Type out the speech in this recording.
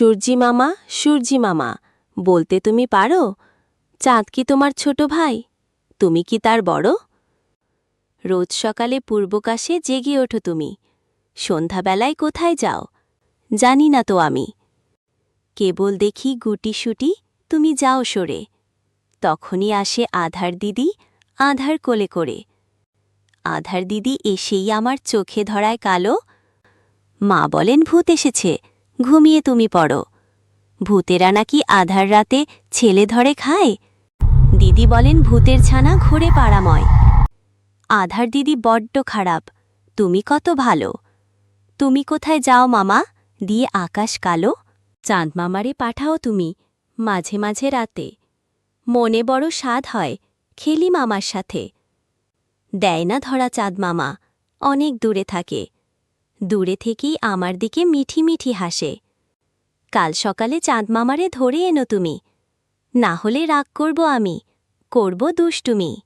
সূর্যি মামা সূর্যি মামা, বলতে তুমি পারো? চাঁদ কি তোমার ছোট ভাই? তুমি কি তার বড়? রোজ সকালে পূর্বকাশে জেগে ওঠো তুমি। সন্ধ্যাবেলায় কোথায় যাও? জানি না তো আমি। কেবল দেখি গুটি গুটিসুটি, তুমি যাও সরে। তখনই আসে আধার দিদি, আধার কোলে করে। আধার দিদি এসেই আমার চোখে ধরায় কালো। মা বলেন, ভূত এসেছে। ঘুমিয়ে তুমি পড়ো। ভূতেরা নাকি আধার রাতে ছেলে ধরে খায়? দিদি বলেন ভূতের ছানা ঘুরে পাড়াময়। আধার দিদি বড্ড খারাপ। তুমি কত ভালো। তুমি কোথায় যাও মামা? দিয়ে আকাশ কালো। চাঁদ মামারে পাঠাও তুমি, মাঝে মাঝে রাতে। মনে বড় স্বাদ হয়, খেলি মামার সাথে। দেয় না ধরা চাঁদ মামা, অনেক দূরে থাকে। দূরে থেকেই আমার দিকে মিঠি মিঠি হাসে। কাল সকালে চাঁদ মামারে ধরে এনো তুমি। না হলে রাগ করব আমি, করব দুষ্টুমি।